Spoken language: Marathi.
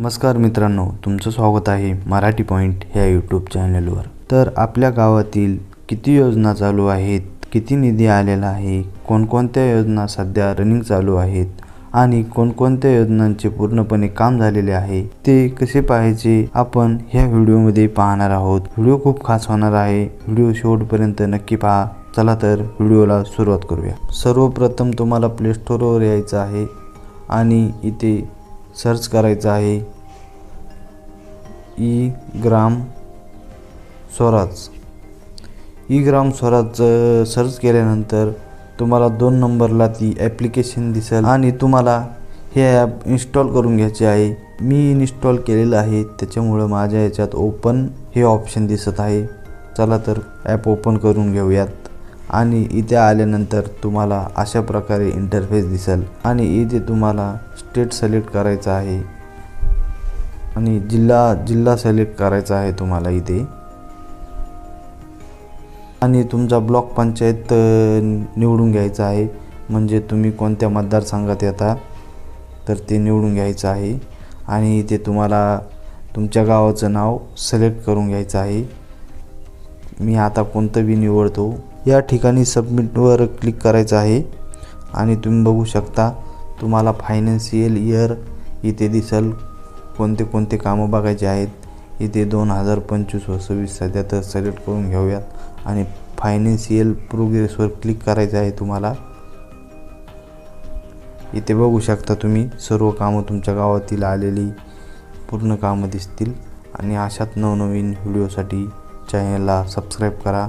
नमस्कार मित्रांनो तुमचं स्वागत आहे मराठी पॉईंट ह्या यूट्यूब चॅनलवर तर आपल्या गावातील किती योजना चालू आहेत किती निधी आलेला आहे कोणकोणत्या योजना सध्या रनिंग चालू आहेत आणि कोणकोणत्या योजनांचे पूर्णपणे काम झालेले आहे ते कसे पाहायचे आपण ह्या व्हिडिओमध्ये पाहणार आहोत. व्हिडिओ खूप खास होणार आहे व्हिडिओ शेवटपर्यंत नक्की पहा. चला तर व्हिडिओला सुरुवात करूया. सर्वप्रथम तुम्हाला प्ले स्टोरवर यायचं आहे आणि इथे सर्च करायचं आहे. E Gram Swaraj. E Gram Swaraj search केल्यानंतर तुम्हाला दोन नंबरला ती ॲप्लिकेशन दिसेल आणि तुम्हाला हे ॲप इन्स्टॉल करून घ्यायचे आहे. मी इन्स्टॉल केलेलं आहे त्याच्यामुळं माझ्या याच्यात ओपन हे ऑप्शन दिसत आहे. चला तर ॲप ओपन करून घेऊयात. आणि इथे आल्यानंतर तुम्हाला अशा प्रकारे इंटरफेस दिसेल. आणि इथे तुम्हाला स्टेट सिलेक्ट करायचं आहे. आणि जिल्हा जिल्हा सिलेक्ट करायचा आहे तुम्हाला इथे. आणि तुमचा ब्लॉक पंचायत निवडून घ्यायचा आहे. म्हणजे तुम्ही कोणत्या मतदारसंघात येता तर ते निवडून घ्यायचं आहे. आणि इथे तुम्हाला तुमच्या गावाचं नाव सिलेक्ट करून घ्यायचं आहे. मी आता कोणतं बी निवडतो या ठिकाणी सबमिटवर क्लिक करायचं आहे. आणि तुम्ही बघू शकता तुम्हाला फायनान्शियल इयर इथे दिसल. कोणते कोणते कामं बघायचे आहेत. इथे दोन हजार पंचवीस व सव्वीस सध्या तर सिलेक्ट करून घेऊयात. आणि फायनान्शियल प्रोग्रेसवर क्लिक करायचं आहे तुम्हाला. इथे बघू शकता तुम्ही सर्व कामं तुमच्या गावातील आलेली पूर्ण कामं दिसतील. आणि अशात नवनवीन व्हिडिओसाठी चॅनलला सबस्क्राईब करा.